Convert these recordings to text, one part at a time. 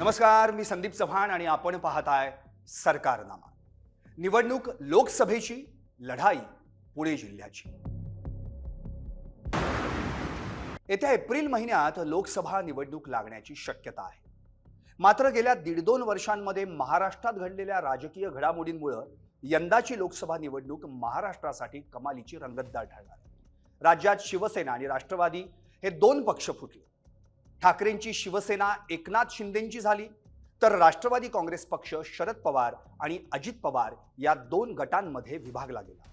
नमस्कार मी संदीप चव्हाण आणि आपण पाहताय सरकारनामा. निवडणूक लोकसभेची लढाई पुणे जिल्ह्याची. येत्या एप्रिल महिन्यात लोकसभा निवडणूक लागण्याची शक्यता आहे. मात्र गेल्या दीड दोन वर्षांमध्ये महाराष्ट्रात घडलेल्या राजकीय घडामोडींमुळं यंदाची लोकसभा निवडणूक महाराष्ट्रासाठी कमालीची रंगतदार ठरणार राज्यात शिवसेना आणि राष्ट्रवादी हे दोन पक्ष फुटले. ठाकरेंची शिवसेना एकनाथ शिंदेंची झाली. तर राष्ट्रवादी काँग्रेस पक्ष शरद पवार आणि अजित पवार या दोन गटांमध्ये विभागला गेला.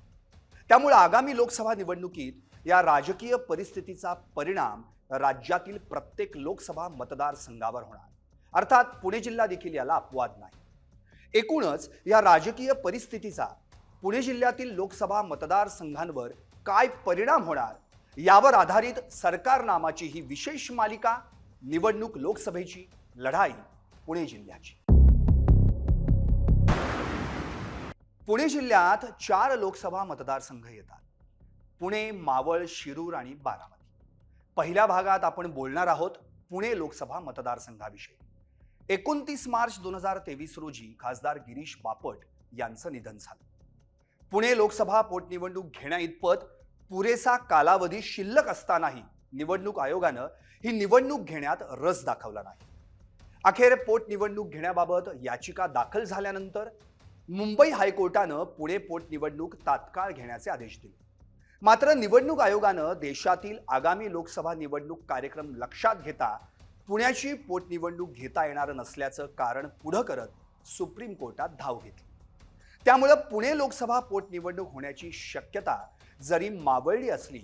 त्यामुळे आगामी लोकसभा निवडणुकीत या राजकीय परिस्थितीचा परिणाम राज्यातील प्रत्येक लोकसभा मतदारसंघावर होणार. अर्थात पुणे जिल्हा देखील याला अपवाद नाही. एकूणच या राजकीय परिस्थितीचा पुणे जिल्ह्यातील लोकसभा मतदारसंघांवर काय परिणाम होणार यावर आधारित सरकार नामाची ही विशेष मालिका निवडणूक लोकसभेची लढाई पुणे जिल्ह्याची. पुणे जिल्ह्यात चार लोकसभा मतदारसंघ येतात. पुणे मावळ शिरूर आणि बारामती. पहिल्या भागात आपण बोलणार आहोत पुणे लोकसभा मतदारसंघाविषयी. एकोणतीस मार्च दोन हजार तेवीस रोजी खासदार गिरीश बापट यांचं निधन झालं. पुणे लोकसभा पोटनिवडणूक घेण्याइतपत पुरेसा कालावधी शिल्लक असतानाही निवडणूक आयोगानं ही निवडणूक घेण्यात रस दाखवला नाही. अखेर पोटनिवडणूक घेण्याबाबत याचिका दाखल झाल्यानंतर मुंबई हायकोर्टानं पुणे पोटनिवडणूक तात्काळ घेण्याचे आदेश दिले. मात्र निवडणूक आयोगानं देशातील आगामी लोकसभा निवडणूक कार्यक्रम लक्षात घेता पुण्याची पोटनिवडणूक घेता येणार नसल्याचं कारण पुढं करत सुप्रीम कोर्टात धाव घेतली. त्यामुळं पुणे लोकसभा पोटनिवडणूक होण्याची शक्यता जरी मावळली असली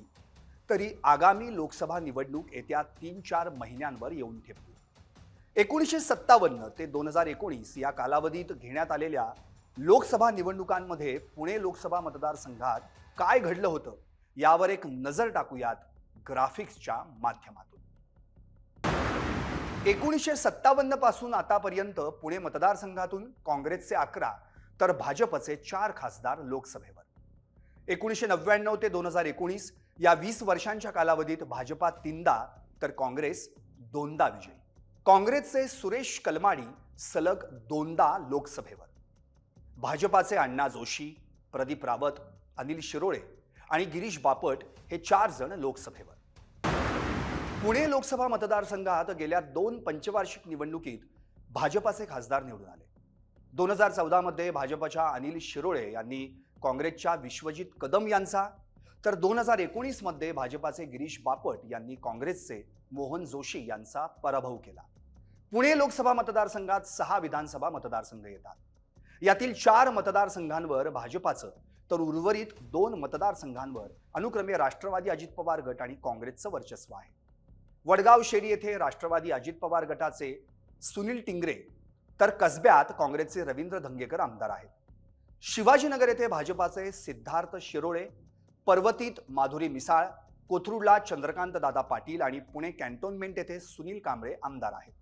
तरी आगामी लोकसभा निवडणूक येत्या तीन चार महिन्यांवर येऊन ठेपली एकोणीसशे सत्तावन्न ते दोन हजार एकोणीस या कालावधीत घेण्यात आलेल्या लोकसभा निवडणुकांमध्ये पुणे लोकसभा मतदारसंघात काय घडलं होतं यावर एक नजर टाकूयात ग्राफिक्सच्या माध्यमातून. एकोणीसशे सत्तावन्नपासून आतापर्यंत पुणे मतदारसंघातून काँग्रेसचे अकरा तर भाजपचे चार खासदार लोकसभेवर. एकोणीसशे नव्याण्णव ते दोन हजार एकोणीस या वीस वर्षांच्या कालावधीत भाजपा तीनदा तर काँग्रेस दोनदा विजयी. काँग्रेसचे सुरेश कलमाडी सलग दोनदा लोकसभेवर. भाजपाचे अण्णा जोशी प्रदीप रावत अनिल शिरोळे आणि गिरीश बापट हे चार जण लोकसभेवर. पुणे लोकसभा मतदारसंघात गेल्या दोन पंचवार्षिक निवडणुकीत भाजपाचे खासदार निवडून आले. दोन हजार चौदामध्ये भाजपाच्या अनिल शिरोळे यांनी काँग्रेसच्या विश्वजित कदम यांचा तर दोन हजार एकोणीसमध्ये भाजपाचे गिरीश बापट यांनी काँग्रेसचे मोहन जोशी यांचा पराभव केला. पुणे लोकसभा मतदारसंघात सहा विधानसभा मतदारसंघ येतात. यातील चार मतदारसंघांवर भाजपाचं तर उर्वरित दोन मतदारसंघांवर अनुक्रमे राष्ट्रवादी अजित पवार गट आणि काँग्रेसचं वर्चस्व आहे. वडगाव शेरी येथे राष्ट्रवादी अजित पवार गटाचे सुनील टिंगरे तर कसब्यात काँग्रेसचे रवींद्र धंगेकर आमदार आहेत. शिवाजीनगर येथे भाजपाचे सिद्धार्थ शिरोळे पर्वतीत माधुरी मिसाळ कोथरूडला चंद्रकांत दादा पाटील आणि पुणे कॅन्टोन्मेंट येथे सुनील कांबळे आमदार आहेत.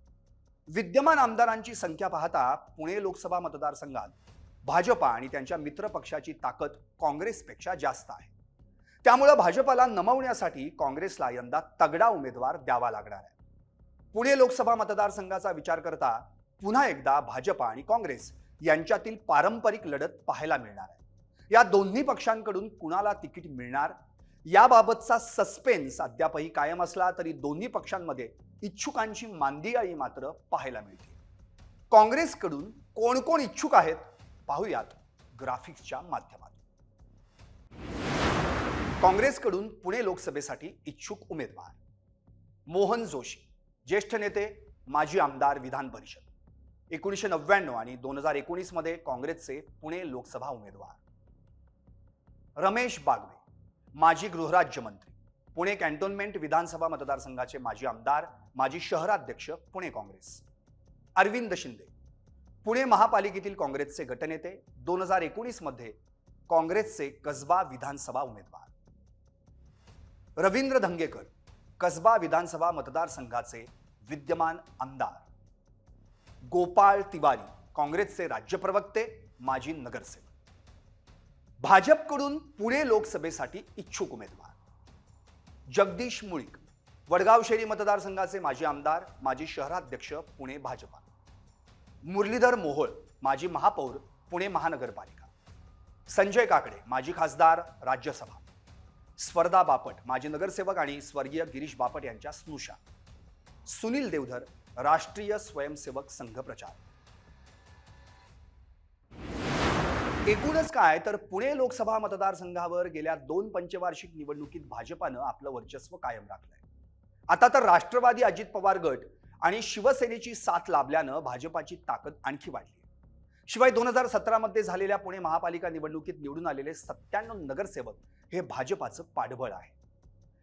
विद्यमान आमदारांची संख्या पाहता पुणे लोकसभा मतदारसंघात भाजपा आणि त्यांच्या मित्र पक्षाची ताकद काँग्रेसपेक्षा जास्त आहे. त्यामुळं भाजपाला नमवण्यासाठी काँग्रेसला यंदा तगडा उमेदवार द्यावा लागणार आहे. पुणे लोकसभा मतदारसंघाचा विचार करता पुन्हा एकदा भाजपा आणि काँग्रेस यांच्यातील पारंपरिक लढत पाहायला मिळणार आहे. या दोन्ही पक्षांकडून कुणाला तिकीट मिळणार? याबाबतचा सस्पेन्स अद्यापही कायम असला तरी दोन्ही पक्षांमध्ये इच्छुकांची मांदियाळी मात्र पाहायला मिळते. काँग्रेसकडून कोण कोण इच्छुक आहेत? पाहूयात ग्राफिक्सच्या माध्यमातून. काँग्रेसकडून पुणे लोकसभेसाठी इच्छुक उमेदवार. मोहन जोशी ज्येष्ठ नेते माजी आमदार विधान परिषद. एकोणीसशे नव्याण्णव आणि दोन हजार एकोणीसमध्ये काँग्रेसचे पुणे लोकसभा उमेदवार. रमेश बागवे माजी गृहराज्यमंत्री पुणे कॅन्टोन्मेंट विधानसभा मतदारसंघाचे माजी आमदार माजी शहराध्यक्ष पुणे काँग्रेस. अरविंद शिंदे पुणे महापालिकेतील काँग्रेसचे गटनेते दोन हजार एकोणीसमध्ये काँग्रेसचे कसबा विधानसभा उमेदवार. रवींद्र धंगेकर कसबा विधानसभा मतदारसंघाचे विद्यमान आमदार. गोपाळ तिवारी काँग्रेसचे राज्य प्रवक्ते माजी नगरसेवक. भाजपकडून पुणे लोकसभेसाठी इच्छुक उमेदवार. जगदीश मुळीक वडगाव शेरी मतदारसंघाचे माजी आमदार माजी शहराध्यक्ष पुणे भाजपा. मुरलीधर मोहोळ माजी महापौर पुणे महानगरपालिका. संजय काकडे माजी खासदार राज्यसभा. स्पर्धा बापट माजी नगरसेवक आणि स्वर्गीय गिरीश बापट यांच्या स्नुषा. सुनील देवधर राष्ट्रीय स्वयंसेवक संघ प्रचार एकूणच काय तर पुणे लोकसभा मतदारसंघावर गेल्या दोन पंचवार्षिक निवडणुकीत भाजपानं आपलं वर्चस्व कायम राखलंय. आता तर राष्ट्रवादी अजित पवार गट आणि शिवसेनेची साथ लाभल्यानं भाजपाची ताकद आणखी वाढली. शिवाय दोन हजार सतरामध्ये झालेल्या पुणे महापालिका निवडणुकीत निवडून आलेले सत्त्याण्णव नगरसेवक हे भाजपाचं पाठबळ आहे.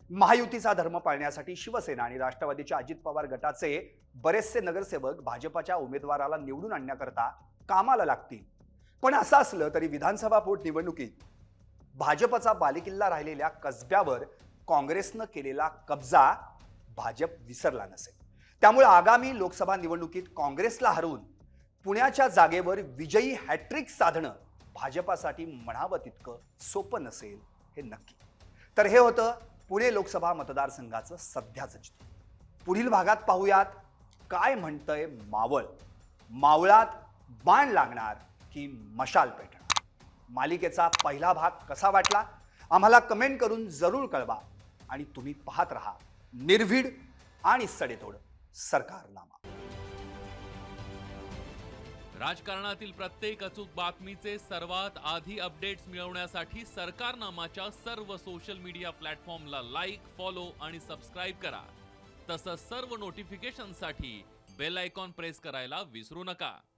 महायुतीचा धर्म पाळण्यासाठी शिवसेना आणि राष्ट्रवादीच्या अजित पवार गटाचे बरेचसे नगरसेवक भाजपाच्या उमेदवाराला निवडून आणण्याकरता कामाला लागतील पण असं असलं तरी विधानसभा पोटनिवडणुकीत भाजपचा बालेकिल्ला राहिलेल्या कसब्यावर काँग्रेसनं केलेला कब्जा भाजप विसरला नसेल. त्यामुळे आगामी लोकसभा निवडणुकीत काँग्रेसला हरवून पुण्याच्या जागेवर विजयी हॅट्रिक साधणं भाजपासाठी म्हणावं तितकं सोपं नसेल हे नक्की. तर हे होतं पुणे लोकसभा मतदारसंघाचं सध्याचं चित्र. पुढील भागात पाहूयात काय म्हणतंय मावळ. मावळात बाण लागणार की मशाल पेटणं. मालिकेचा पहिला भाग कसा वाटला? आम्हाला कमेंट करून जरूर कळवा आणि तुम्ही पाहत राहा निर्भीड आणि सडेतोड सरकारनामा. राजकारणातील प्रत्येक अचूक बातमीचे सर्वात आधी अपडेट्स मिळवण्यासाठी सरकारनामाच्या सर्व सोशल मीडिया प्लॅटफॉर्मला लाईक फॉलो आणि सबस्क्राईब करा. तसंच सर्व नोटिफिकेशनसाठी बेल आयकॉन प्रेस करायला विसरू नका.